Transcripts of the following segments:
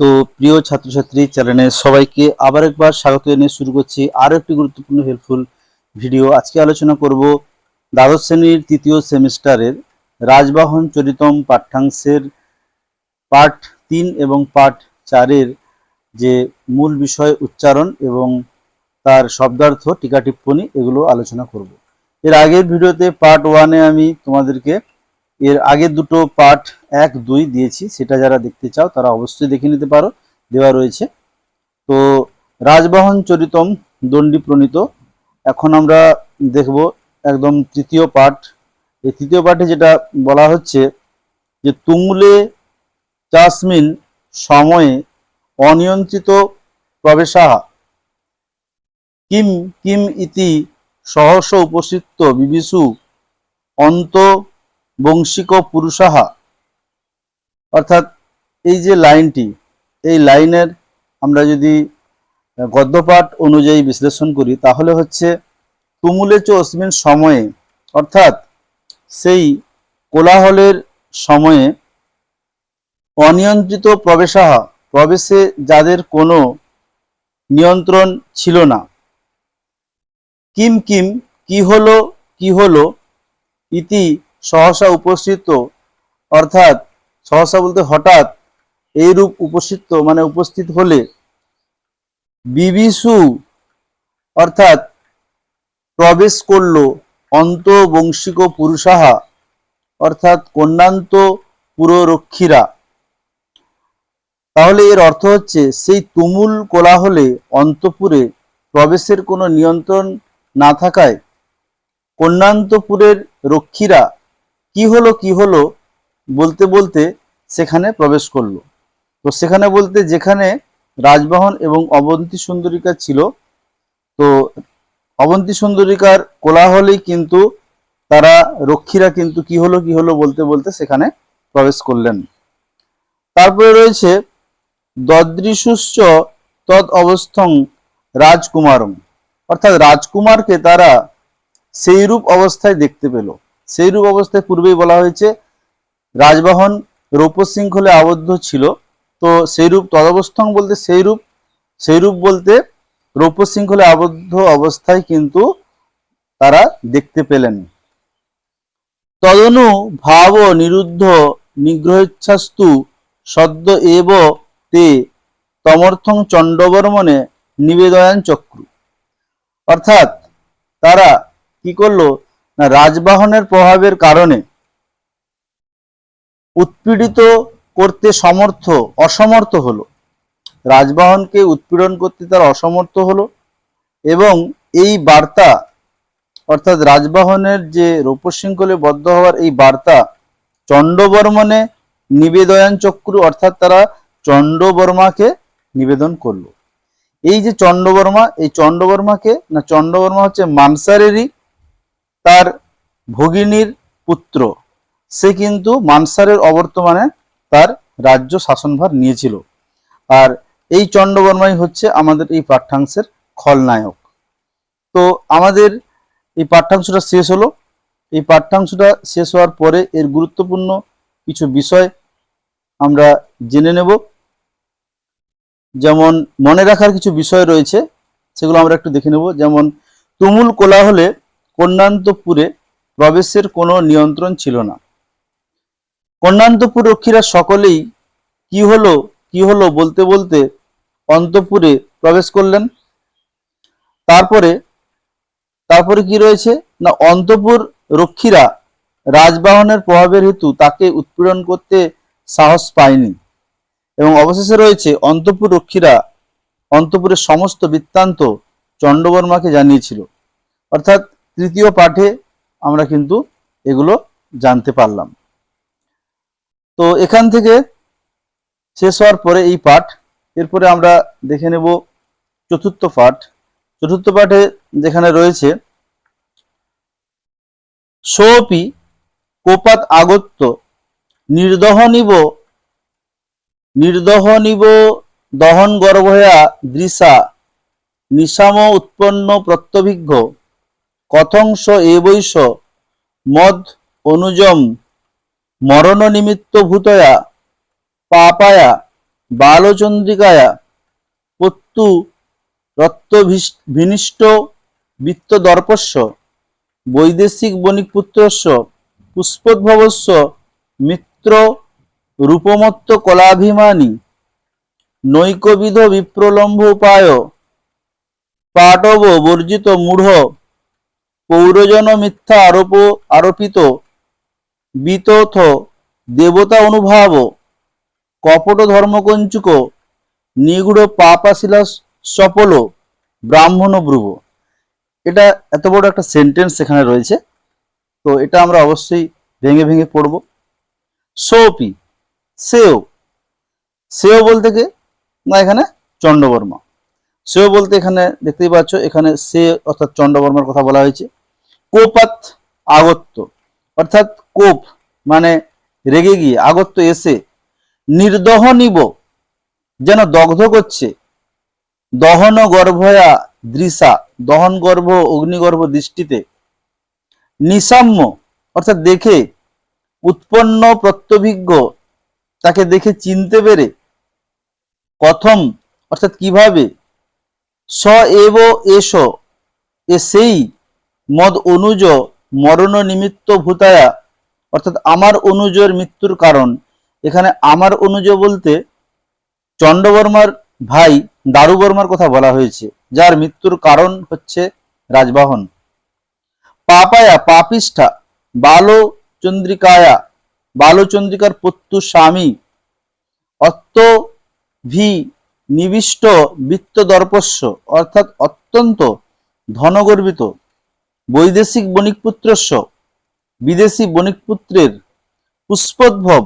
তো প্রিয় ছাত্রছাত্রী চ্যানেলে সবাইকে আবার একবার স্বাগত জানিয়ে শুরু করছি আরও একটি গুরুত্বপূর্ণ হেল্পফুল ভিডিও আজকে আলোচনা করব দ্বাদশ শ্রেণির তৃতীয় সেমিস্টারের রাজবাহন চরিতম পাঠ্যাংশের পার্ট তিন এবং পার্ট চারের যে মূল বিষয় উচ্চারণ এবং তার শব্দার্থ টিকা টিপ্পণী এগুলো আলোচনা করব। এর আগের ভিডিওতে পার্ট ওয়ানে আমি তোমাদেরকে এর আগের দুটো পার্ট এক, দুই দিয়েছি, সেটা যারা দেখতে চাও তারা অবশ্যই দেখে নিতে পারো, দেওয়া রয়েছে। তো রাজবাহন চরিতম দণ্ডী প্রণীত, এখন আমরা দেখব একদম তৃতীয় পাঠ এই তৃতীয় পাঠে যেটা বলা হচ্ছে যে তুমুলে চাসমিন সময়ে অনিয়ন্ত্রিত প্রবেশাহা। কিম কিম ইতি সহস উপস্থিত বিবিসু অন্ত বংশিক পুরুষাহা। অর্থাৎ এই যে লাইনটি, এই লাইনের আমরা যদি গদ্যপাঠ অনুযায়ী বিশ্লেষণ করি, তাহলে হচ্ছে তুমুলে চ অস্মিন সময়ে, অর্থাৎ সেই কোলাহলের সময়ে অনিয়ন্ত্রিত প্রবেশাহা, প্রবেশে যাদের কোনো নিয়ন্ত্রণ ছিল না। কিম কিম, কি হলো কি হলো, ইতি সহসা উপস্থিত, অর্থাৎ সহসা বলতে হঠাৎ এইরূপ উপস্থিত মানে উপস্থিত হলে বিবিসু অর্থাৎ প্রবেশ করল অন্তবংশিক পুরুষাহা, অর্থাৎ কন্যান্ত পুররক্ষীরা। তাহলে এর অর্থ হচ্ছে সেই তুমুল কোলাহলে অন্তপুরে প্রবেশের কোনো নিয়ন্ত্রণ না থাকায় কন্যান্তপুরের রক্ষীরা কি হলো কি হলো বলতে বলতে সেখানে প্রবেশ করল। তো সেখানে বলতে যেখানে রাজবাহন এবং অবন্তী সুন্দরিকা ছিল, তো অবন্তী সুন্দরিকার কোলাহলেই কিন্তু তারা, রক্ষীরা কিন্তু কি হলো কি হলো বলতে বলতে সেখানে প্রবেশ করলেন। তারপরে রয়েছে দদৃশুশ্চ তদ অবস্থং রাজকুমারম। অর্থাৎ রাজকুমারকে তারা সেইরূপ অবস্থায় দেখতে পেল। সেইরূপ অবস্থায় পূর্বেই বলা হয়েছে, রাজবাহন রৌপশৃঙ্খলে আবদ্ধ ছিল। তো সেইরূপ তদবস্থং বলতে সেইরূপ সেইরূপ বলতে রৌপশৃঙ্খলে আবদ্ধ অবস্থায় কিন্তু তারা দেখতে পেলেন। তদনু ভাব নিরুদ্ধ নিগ্রহেচ্ছাস্তু সদ্য এব তে তমর্থং চণ্ডবর্মনে নিবেদয়ান চক্রু। অর্থাৎ তারা কি করল? না, রাজবাহনের প্রভাবের কারণে উৎপীড়িত করতে সমর্থ, অসমর্থ হলো। রাজবাহনকে উৎপীড়ন করতে তার অসমর্থ হলো এবং এই বার্তা, অর্থাৎ রাজবাহনের যে রূপশৃঙ্খলে বদ্ধ হওয়ার এই বার্তা চণ্ডবর্মনে নিবেদয়ান চক্রু, অর্থাৎ তারা চণ্ডবর্মাকে নিবেদন করল। এই যে চণ্ডবর্মা এই চণ্ডবর্মাকে না চণ্ডবর্মা হচ্ছে মানসারেরই তার ভগিনীর পুত্র। সে কিন্তু মানসারের অবর্তমানে তার রাজ্য শাসনভার নিয়েছিল। আর এই চণ্ডবর্মাই হচ্ছে আমাদের এই পাঠ্যাংশের খলনায়ক। তো আমাদের এই পাঠ্যাংশটা শেষ হলো। এই পাঠ্যাংশটা শেষ হওয়ার পরে এর গুরুত্বপূর্ণ কিছু বিষয় আমরা জেনে নেব। যেমন মনে রাখার কিছু বিষয় রয়েছে, সেগুলো আমরা একটু দেখে নেব। যেমন তুমুল কোলাহলে কন্যান্তপুরে প্রবেশের কোনো নিয়ন্ত্রণ ছিল না। কন্যান্তপুর রক্ষীরা সকলেই কি হলো কি হলো বলতে বলতে অন্তপুরে প্রবেশ করলেন। তারপরে তারপরে কি রয়েছে? না, অন্তপুর রক্ষীরা রাজবাহনের প্রভাবের হেতু তাকে উৎপীড়ন করতে সাহস পায়নি এবং অবশেষে রয়েছে অন্তপুর রক্ষীরা অন্তপুরের সমস্ত বৃত্তান্ত চণ্ডবর্মাকে জানিয়েছিল। অর্থাৎ তৃতীয় পাঠে আমরা কিন্তু এগুলো জানতে পারলাম। তো এখান থেকে শেষ হওয়ার পরে এই পাঠ, এরপরে আমরা দেখে নেব চতুর্থ পাঠ। চতুর্থ পাঠে যেখানে রয়েছে, সোপি কোপাত আগত্য নির্দহনিব নির্দহনিব দহন গর্ভয়া দৃশা, নিশাম উৎপন্ন প্রত্যভিজ্ঞ। কথংস এবৈষ। মদ অনুজম মরণ নিমিত্ত ভূতয়া পাপায়া বালচন্দ্রিকায়া পত্তু রত্তভিনিষ্ট বিত্ত দর্পস্য বৈদেশিক বণিক পুত্রস্য পুষ্পোদ্ভবস্য মিত্র রূপমত্ত কলাভিমানী নৈকবিধ বিপ্রলম্ব উপায় পাটব বর্জিত মূঢ় পৌরজন মিথ্যা আরোপ আরোপিত বিতথ দেবতা অনুভাব কপট ধর্মকঞ্চুক নিগুড় পাপাশিলা সপল ব্রাহ্মণ ব্রুব এটা এত বড় একটা সেন্টেন্স এখানে রয়েছে। তো এটা আমরা অবশ্যই ভেঙে ভেঙে পড়ব। সোপি, সেও সেও বলতে কে? না, এখানে চন্ডবর্মা। সেও বলতে এখানে দেখতেই পাচ্ছ, এখানে সে অর্থাৎ চন্ডবর্মার কথা বলা হয়েছে। কোপাত আগত্য। অর্থাৎ কোপ মানে রেগে গিয়ে, আগত্য এসে নির্দহনিব যেন দগ্ধ করছে। দহন গর্ভয়া দৃশা, দহন গর্ভ অগ্নিগর্ভ দৃষ্টিতে। নিসাম্য, অর্থাৎ দেখে, উৎপন্ন প্রত্যভিজ্ঞ, তাকে দেখে চিনতে পেরে, কথম, অর্থাৎ কীভাবে স এব এস এ সেই মদ অনুজ মরণ নিমিত্ত ভূতায়া, অর্থাৎ আমার অনুজের মৃত্যুর কারণ। এখানে আমার অনুজ বলতে চন্ডবর্মার ভাই দারুবর্মার কথা বলা হয়েছে, যার মৃত্যুর কারণ হচ্ছে রাজবাহন। পাপায়া, পাপিষ্ঠা, বালচন্দ্রিকায়া, বালচন্দ্রিকার পত্যু স্বামী অত্ত ভি নিবিষ্ট বৃত্ত দর্পস্য অর্থাৎ অত্যন্ত ধনগর্বিত। বৈদেশিক বণিকপুত্রস্য বিদেশি বণিকপুত্রের পুষ্পোদ্ভব।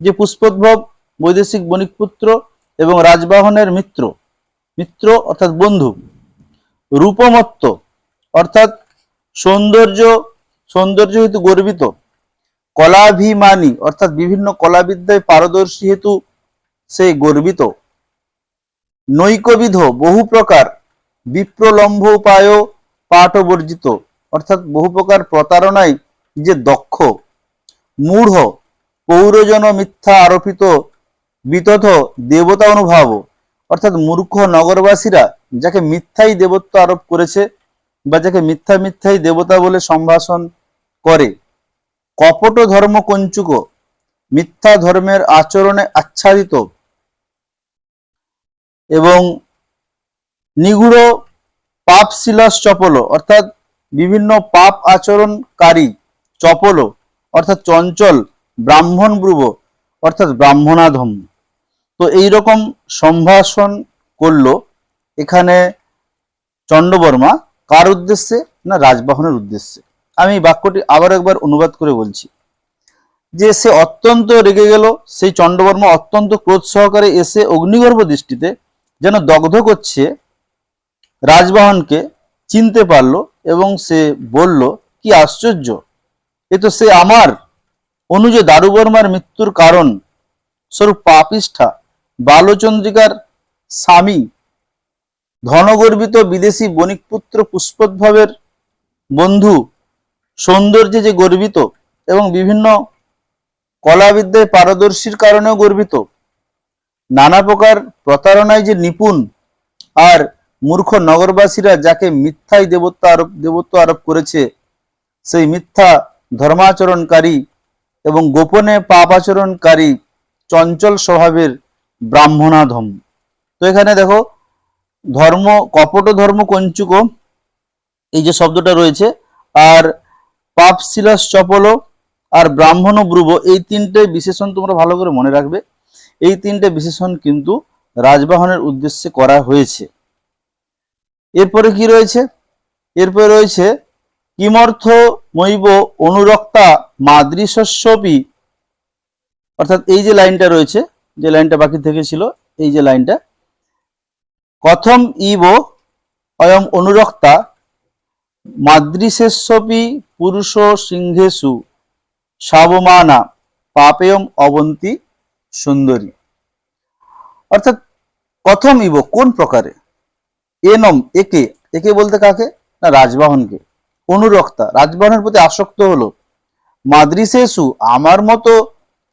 যে পুষ্পোদ্ভব বৈদেশিক বণিকপুত্র এবং রাজবাহনের মিত্র মিত্র অর্থাৎ বন্ধু, রূপমত্ত, অর্থাৎ সৌন্দর্য সৌন্দর্য হেতু গর্বিত, কলাভিমানী, অর্থাৎ বিভিন্ন কলাবিদ্যায় পারদর্শী হেতু সে গর্বিত। নৈকবিধ বহু প্রকার বিপ্রলম্ভ উপায় পাঠবর্জিত, অর্থাৎ বহু প্রকার প্রতারণায় যে দক্ষ, মূঢ়, পৌরজন মিথ্যা আরোপিত, বিতথ দেবতা অনুভাব, অর্থাৎ মূর্খ নগরবাসীরা যাকে মিথ্যাই দেবত্ব আরোপ করেছে বা যাকে মিথ্যা মিথ্যাই দেবতা বলে সম্ভাষণ করে। কপট ধর্ম কঞ্চুক, মিথ্যা ধর্মের আচরণে আচ্ছাদিত এবং নিগুড় পাপ শিলাস চপল অর্থাৎ বিভিন্ন পাপ আচরণকারী চপল অর্থাৎ চঞ্চল ব্রাহ্মণ ব্রুব, অর্থাৎ ব্রাহ্মণাধম। তো এই রকম সম্ভাষণ করল এখানে চন্ডবর্মা কার উদ্দেশ্যে না রাজবাহনের উদ্দেশ্যে? আমি বাক্যটি আবার একবার অনুবাদ করে বলছি। যে সে অত্যন্ত রেগে গেল, সেই চন্ডবর্মা অত্যন্ত ক্রোধ সহকারে এসে অগ্নিগর্ভ দৃষ্টিতে যেন দগ্ধ করছে রাজবাহনকে চিনতে পারল এবং সে বলল, কি আশ্চর্য! এ তো সে আমার অনুজ দারুবর্মার মৃত্যুর কারণ। স্বরূপ পাপিষ্ঠা, বালচন্দ্রিকার স্বামী, ধনগর্বিত বিদেশি বণিকপুত্র পুষ্পোদ্ভবের বন্ধু, সৌন্দর্যে যে গর্বিত এবং বিভিন্ন কলাবিদ্যায় পারদর্শীর কারণেও গর্বিত। নানা প্রকার প্রতারণায় যে নিপুণ আর মূর্খ নগরবাসীরা যাকে মিথ্যাই দেবত্ব আরোপ দেবত্ব আরোপ করেছে, সেই মিথ্যা ধর্মাচরণকারী এবং গোপনে পাপ আচরণকারী চঞ্চল স্বভাবের ব্রাহ্মণাধম। তো এখানে দেখো, ধর্ম কপট ধর্ম কঞ্চুক, এই যে শব্দটা রয়েছে, আর পাপ শিলাস চপল আর ব্রাহ্মণ ব্রুব, এই তিনটে বিশেষণ তোমরা ভালো করে মনে রাখবে। এই তিনটে বিশেষণ কিন্তু রাজবাহনের উদ্দেশ্যে করা হয়েছে। এরপরে কি রয়েছে? এরপরে রয়েছে, কিমর্থ মৈব অনুরক্তা মাদৃশস্যপি। অর্থাৎ এই যে লাইনটা রয়েছে, যে লাইনটা বাকি থেকে ছিল, এই যে লাইনটা, কথম ইব অয়ম অনুরক্তা মাদৃশেস্যপি পুরুষ সিংহেশু সাবমানা পাপেয়ম অবন্তি সুন্দরী। অর্থাৎ কথম ইব কোন প্রকারে? এনম একে একে বলতে কাকে? না, রাজবাহনকে। অনুরক্তা, রাজবাহনের প্রতি আসক্ত হলো। মাদ্রিসেসু, আমার মতো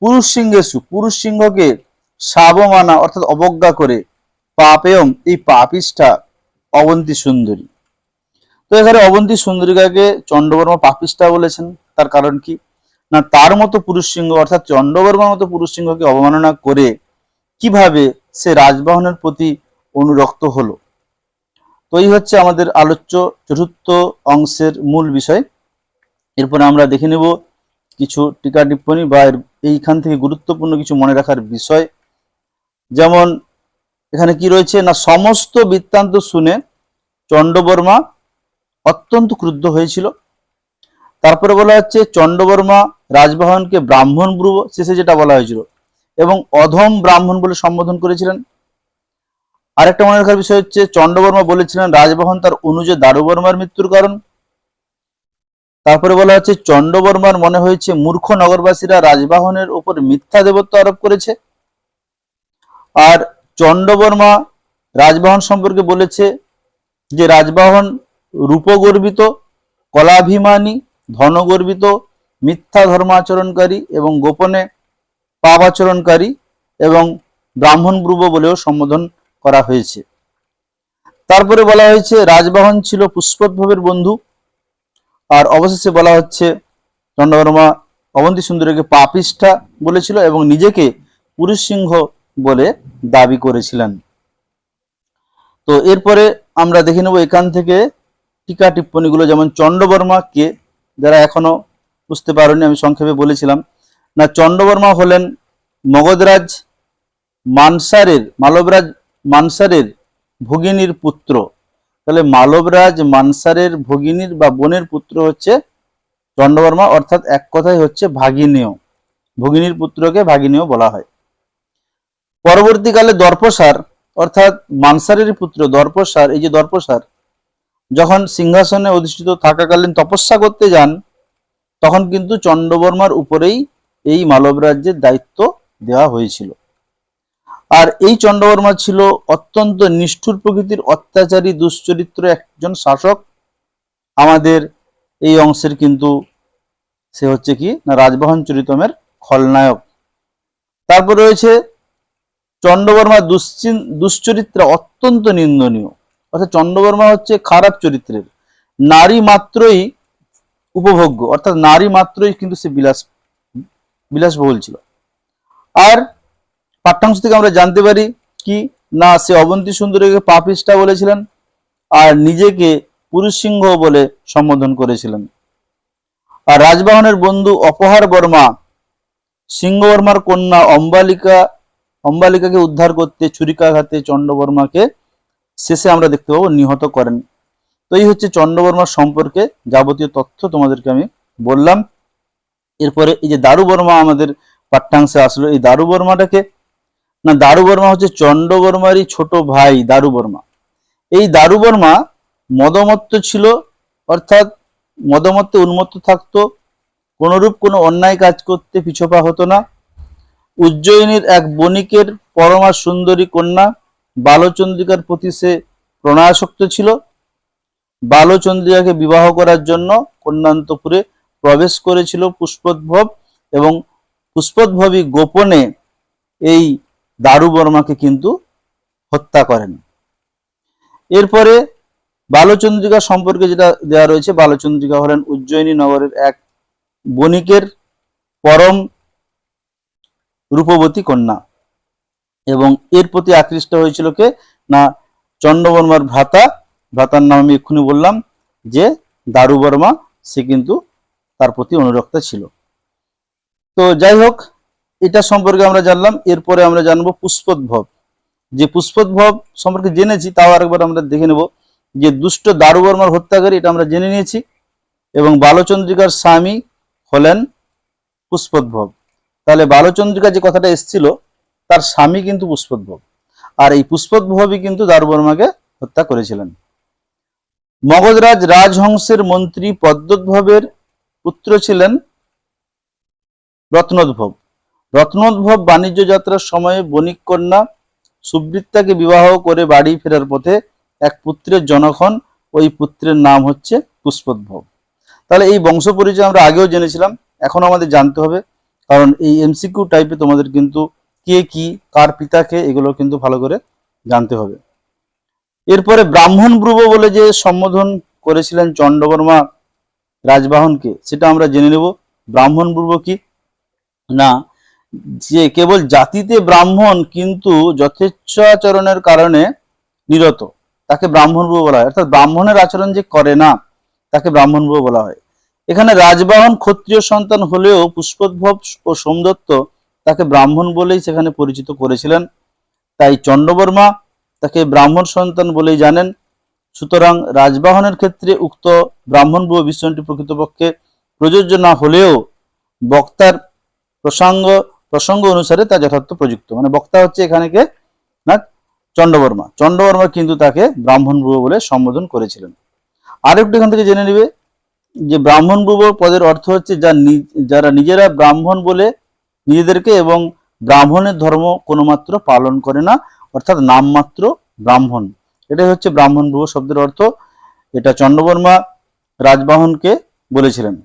পুরুষ সিংহেসু পুরুষ সিংহকে সাবমানা, অর্থাৎ অবজ্ঞা করে পাপেয়ম এই পাপিষ্ঠা অবন্তী সুন্দরী। তো এখানে অবন্তী সুন্দরীকাকে চন্ডবর্মা পাপিষ্ঠা বলেছেন। তার কারণ কি? না, তার মতো পুরুষ সিংহ অর্থাৎ চন্ডবর্মার মতো পুরুষ সিংহকে অবমাননা করে কীভাবে সে রাজবাহনের প্রতি অনুরক্ত হলো? তো এই হচ্ছে আমাদের আলোচ্য চতুর্থ অংশের মূল বিষয়। এরপরে আমরা দেখে নেব কিছু টিকা টিপ্পণী বা এইখান থেকে গুরুত্বপূর্ণ কিছু মনে রাখার বিষয়। যেমন, এখানে কি রয়েছে? না, সমস্ত বৃত্তান্ত শুনে চন্ডবর্মা অত্যন্ত ক্রুদ্ধ হয়েছিল। তারপরে বলা হচ্ছে চন্ডবর্মা রাজবাহনকে ব্রাহ্মণ ব্রুব শেষে যেটা বলা হয়েছিল এবং অধম ব্রাহ্মণ বলে সম্বোধন করেছিলেন। আরেকটা মনে রাখার বিষয় হচ্ছে চন্ডবর্মা বলেছিলেন, রাজবাহন তার অনুজ দারুবর্মার মৃত্যুর কারণ। তারপরে বলা হচ্ছে চন্ডবর্মার মনে হয়েছে, মূর্খ নগরবাসীরা রাজবাহনের উপর মিথ্যা দেবত্ব আরোপ করেছে। আর চন্ডবর্মা রাজবাহন সম্পর্কে বলেছে যে, রাজবাহন রূপগর্বিত, কলাভিমানী, ধনগর্বিত, মিথ্যা ধর্মাচরণকারী এবং গোপনে পাপ আচরণকারী এবং ব্রাহ্মণ ব্রুব বলেও সম্বোধন করা হয়েছে। তারপরে বলা হয়েছে, রাজবাহন ছিল পুষ্পোদ্ভবের বন্ধু। আর অবশেষে বলা হচ্ছে, চন্দ্রবর্মা অবন্তী সুন্দরীকে পাপিষ্ঠা বলেছিল এবং নিজেকে পুরুষ সিংহ বলে দাবি করেছিলেন। তো এরপরে আমরা দেখে নেব এখান থেকে টিকা টিপ্পণীগুলো, যেমন চন্ডবর্মা কে যারা এখনও বুঝতে পারেনি, আমি সংক্ষেপে বলেছিলাম। না চন্ডবর্মা হলেন মগধরাজ মানসারের, মালবরাজ মানসারের ভগিনীর পুত্র। তাহলে মালবরাজ মানসারের ভগিনীর বা বোনের পুত্র হচ্ছে চন্ডবর্মা অর্থাৎ এক কথায় হচ্ছে ভাগিনেয়। ভগিনীর পুত্রকে ভাগিনেয় বলা হয়। পরবর্তীকালে দর্পসার, অর্থাৎ মানসারের পুত্র দর্পসার, এই যে দর্পসার, যখন সিংহাসনে অধিষ্ঠিত থাকাকালীন তপস্যা করতে যান, তখন কিন্তু চন্ডবর্মার উপরেই এই মালব রাজ্যের দায়িত্ব দেওয়া হয়েছিল। আর এই চন্ডবর্মা ছিল অত্যন্ত নিষ্ঠুর প্রকৃতির অত্যাচারী, দুশ্চরিত্র একজন শাসক। আমাদের এই অংশের কিন্তু সে হচ্ছে কি? না রাজবাহন চরিতমের খলনায়ক। তারপর রয়েছে চন্ডবর্মা দুশ্চিন, দুশ্চরিত্র অত্যন্ত নিন্দনীয়। অর্থাৎ চন্ডবর্মা হচ্ছে খারাপ চরিত্রের। নারী মাত্রই উপভোগ্য, অর্থাৎ নারী মাত্রই কিন্তু সে বিলাস, বিলাসবহুল ছিল। আর পাঠ্যাংশ থেকে আমরা জানতে পারি কি? না, সে অবন্তী সুন্দরীকে পাপিষ্ঠা বলেছিলেন আর নিজেকে পুরুষ সিংহ বলে সম্বোধন করেছিলেন। আর রাজবাহনের বন্ধু অপহার বর্মা সিংহবর্মার কন্যা অম্বালিকা, অম্বালিকাকে উদ্ধার করতে ছুরিকাঘাতে চন্ডবর্মাকে শেষে আমরা দেখতে পাবো নিহত করেন। তো এই হচ্ছে চন্ডবর্মার সম্পর্কে যাবতীয় তথ্য তোমাদেরকে আমি বললাম। এরপরে এই যে দারুবর্মা আমাদের পাঠ্যাংশে আসলো, এই দারুবর্মাটাকে না দারুবর্মা হচ্ছে চন্ডবর্মারই ছোট ভাই দারুবর্মা এই দারুবর্মা মদমত্ত ছিল, অর্থাৎ মদমত্তে উন্মত্ত থাকতো, কোনরূপ কোনো অন্যায় কাজ করতে পিছপা হতো না। উজ্জয়িনীর এক বণিকের পরমা সুন্দরী কন্যা বালচন্দ্রিকার প্রতি সে প্রণয়াসক্ত ছিল। বালচন্দ্রিকাকে বিবাহ করার জন্য কন্যান্তপুরে প্রবেশ করেছিল পুষ্পোদ্ভব এবং পুষ্পোদ্ভবী গোপনে এই দারুবর্মাকে কিন্তু হত্যা করেন। এরপরে বালচন্দ্রিকা সম্পর্কে যেটা দেওয়া রয়েছে, বালচন্দ্রিকা হলেন উজ্জয়িনী নগরের এক বণিকের পরম রূপবতী কন্যা এবং এর প্রতি আকৃষ্ট হয়েছিল কে? না চন্ডবর্মার ভ্রাতা। ভ্রাতার নাম আমি এক্ষুনি বললাম যে দারু বর্মা, সে কিন্তু তার প্রতি অনুরক্ত ছিল। তো যাই হোক এটা সম্পর্কে আমরা জানলাম, এরপরে আমরা জানব পুষ্পোদ্ভব। যে পুষ্পোদ্ভব সম্পর্কে জেনেছি, তাও আরেকবার আমরা দেখে নেব যে দুষ্ট দারুবর্মার হত্যাকারী, এটা আমরা জেনে নিয়েছি, এবং বালচন্দ্রিকার স্বামী হলেন পুষ্পোদ্ভব। তাহলে বালচন্দ্রিকা যে কথাটা এসছিল, তার স্বামী কিন্তু পুষ্পোদ্ভব, আর এই পুষ্পোদ্ভবই কিন্তু দারুবর্মাকে হত্যা করেছিলেন। মগধরাজ রাজহংসের মন্ত্রী পদ্মোদ্ভবের পুত্র ছিলেন রত্নোদ্ভব। রত্নোদ্ভব বাণিজ্য যাত্রার সময়ে বণিক কন্যা সুবৃত্তাকে বিবাহ করে বাড়ি ফেরার পথে এক পুত্রের জনক হন। ওই পুত্রের নাম হচ্ছে পুষ্পোদ্ভব। তাহলে এই বংশ পরিচয় আমরা আগেও জেনেছিলাম, এখন আমাদের জানতে হবে। কারণ এই এমসিকিউ টাইপে তোমাদের কিন্তু কে কি, কার পিতাকে এগুলো কিন্তু ভালো করে জানতে হবে। এরপরে ব্রাহ্মণ ব্রুব বলে যে সম্বোধন করেছিলেন চন্ডবর্মা রাজবাহনকে, সেটা আমরা জেনে নেব। ব্রাহ্মণ ব্রুব কি? না যে কেবল জাতিতে ব্রাহ্মণ, কিন্তু যথেচ্ছাচরণের কারণে নিরত। তাকে ব্রাহ্মণ বলা হয়। অর্থাৎ ব্রাহ্মণের আচরণ যে করে না, তাকে ব্রাহ্মণ বলা হয়। এখানে রাজবাহন ক্ষত্রিয় সন্তান হলেও পুষ্পোদ্ভব ও সোমদত্ত তাকে ব্রাহ্মণ বলেই সেখানে পরিচিত করেছিলেন। তাই চন্ডবর্মা তাকে ব্রাহ্মণ সন্তান বলেই জানেন। সুতরাং রাজবাহনের ক্ষেত্রে উক্ত ব্রাহ্মণ ব্রুব বিষয়টি প্রকৃতপক্ষে প্রযোজ্য না হলেও বক্তার প্রসঙ্গ প্রসঙ্গ অনুসারে তা যথার্থ প্রযুক্ত। মানে বক্তা হচ্ছে এখানে কে না চন্ডবর্মা চন্ডবর্মা কিন্তু তাকে ব্রাহ্মণ ব্রুব বলে সম্বোধন করেছিলেন। আর আরেকটু এখান থেকে জেনে নেবে যে ব্রাহ্মণ ব্রুব পদের অর্থ হচ্ছে যা যারা নিজেরা ব্রাহ্মণ বলে নিজেদেরকে এবং ব্রাহ্মণের ধর্ম কোনো মাত্র পালন করে না, অর্থাৎ নামমাত্র ব্রাহ্মণ। এটাই হচ্ছে ব্রাহ্মণ ব্রুব শব্দের অর্থ। এটা চন্ডবর্মা রাজবাহনকে বলেছিলেন।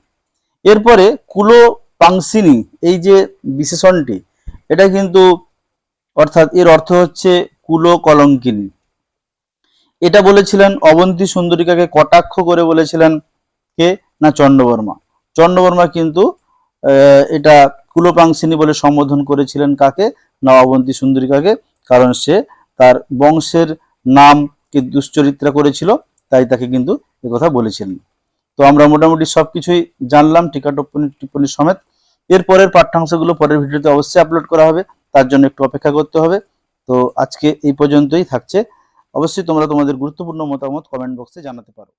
এরপরে কুলো পাংসিনী এই যে বিশেষণটি, এটা কিন্তু অর্থাৎ এর অর্থ হচ্ছে কুলো কলঙ্কিনী এটা বলেছিলেন অবন্তী সুন্দরিকাকে কটাক্ষ করে বলেছিলেন কে? না চন্ডবর্মা চন্ডবর্মা কিন্তু এটা কুলোপাংসিনী বলে সম্বোধন করেছিলেন কাকে? না, অবন্তী সুন্দরিকাকে, কারণ সে তার বংশের নামকে দুশ্চরিত্রা করেছিল, তাই তাকে কিন্তু কথা বলেছিলেন। তো আমরা মোটামুটি সবকিছুই জানলাম, টিকা টিপ্পণী টিপ্পণী সমেত। এরপরের পাঠ্যাংশগুলো পরের ভিডিওতে অবশ্যই আপলোড করা হবে, তার জন্য একটু অপেক্ষা করতে হবে। তো আজকে এই পর্যন্তই থাকছে। অবশ্যই তোমরা তোমাদের গুরুত্বপূর্ণ মতামত কমেন্ট বক্সে জানাতে পারো।